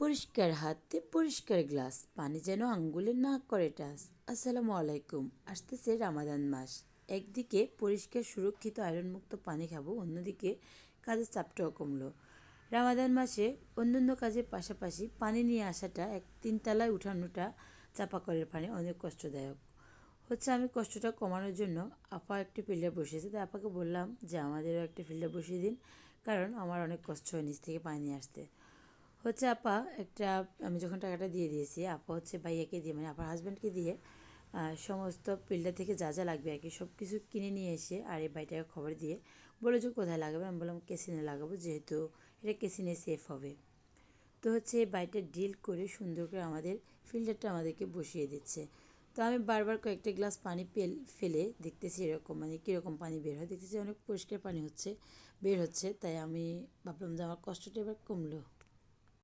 পরিষ্কার হাতে পরিষ্কার গ্লাস। পানি যেন আঙ্গুলে না করে টাস আসসালামু আলাইকুম। আসতেছে রামাদান মাস। একদিকে পরিষ্কার সুরক্ষিত আয়রনমুক্ত পানি খাব, অন্যদিকে কাজের চাপটাও কমলো। রামাদান মাসে অন্যান্য কাজের পাশাপাশি পানি নিয়ে আসাটা এক তিনতলায় উঠানোটা চাপা কলের পানি অনেক কষ্টদায়ক। হচ্ছে আমি কষ্টটা কমানোর জন্য আপা একটি ফিল্টার বসিয়েছে, তাই আপাকে বললাম যে আমাদেরও একটা ফিল্টার বসিয়ে দিন, কারণ আমার অনেক কষ্ট হয় নিচ থেকে পানি আসতে। হচ্ছে আপা, একটা, আমি যখন টাকাটা দিয়ে দিয়েছি, আপা হচ্ছে ভাইয়াকে দিয়ে মানে আপার হাজব্যান্ডকে দিয়ে সমস্ত ফিল্টার থেকে যা যা লাগবে আর কি সব কিছু কিনে নিয়ে এসে, আর এই বাড়িটাকে খবর দিয়ে বলে যে কোথায় লাগাবে, আমি বললাম কেসিনে লাগাবো, যেহেতু এটা কেসিনে সেফ হবে। তো হচ্ছে এই বাড়িটা ডিল করে সুন্দর করে আমাদের ফিল্টারটা আমাদেরকে বসিয়ে দিচ্ছে। তো আমি বারবার কয়েকটা গ্লাস পানি পেল, ফেলে দেখতেছি এরকম মানে কীরকম পানি বের হয়, দেখতেছি অনেক পরিষ্কার পানি হচ্ছে, বের হচ্ছে, তাই আমি ভাবলাম যে আমার কষ্টটা এবার কমলো।